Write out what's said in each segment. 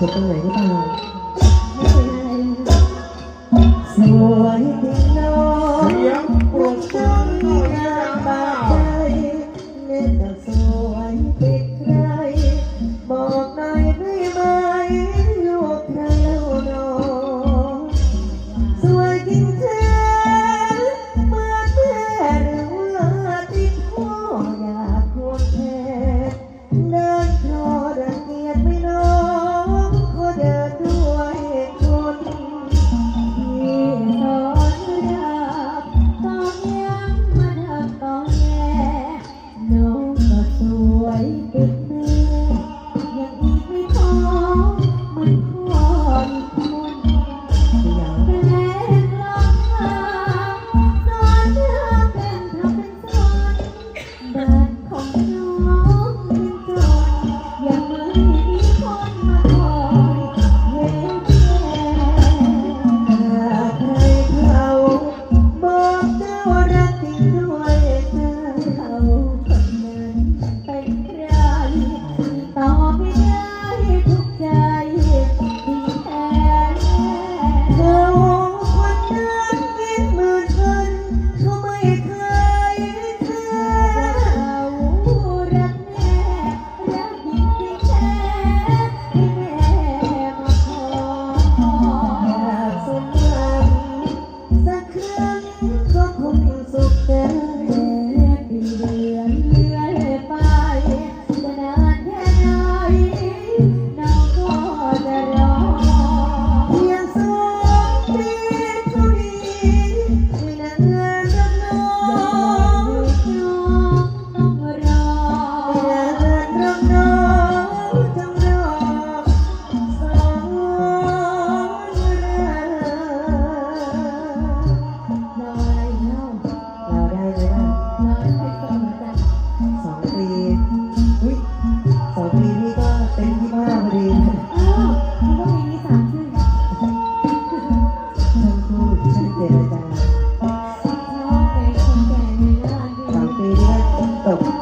thì con nghĩ vào. I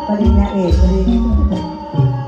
ปริญญาเอกปริญญา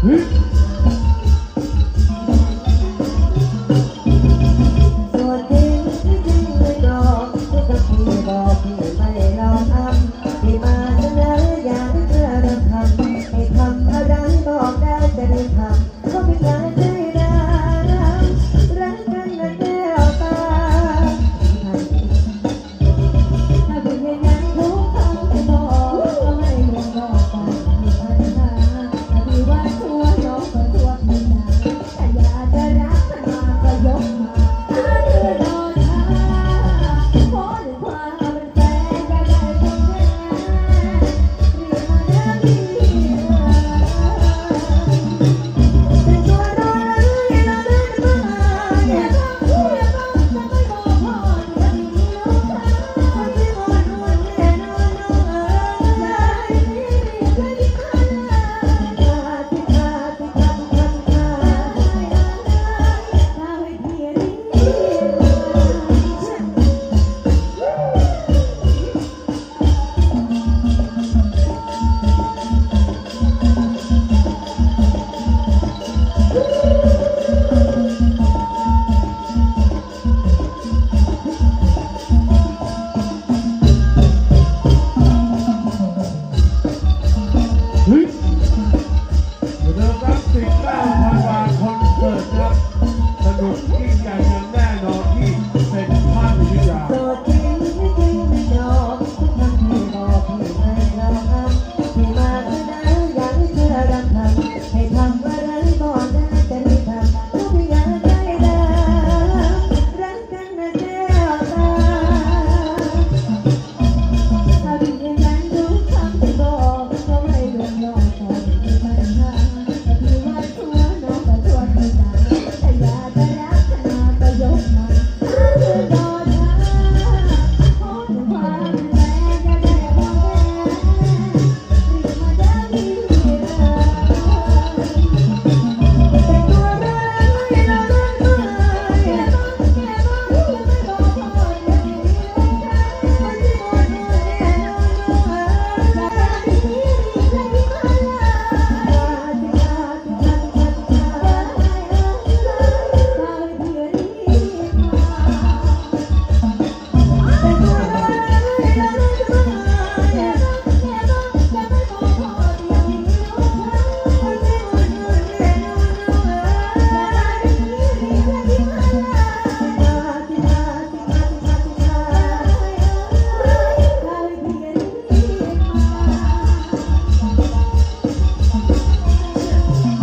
Hmm?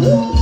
Uhul!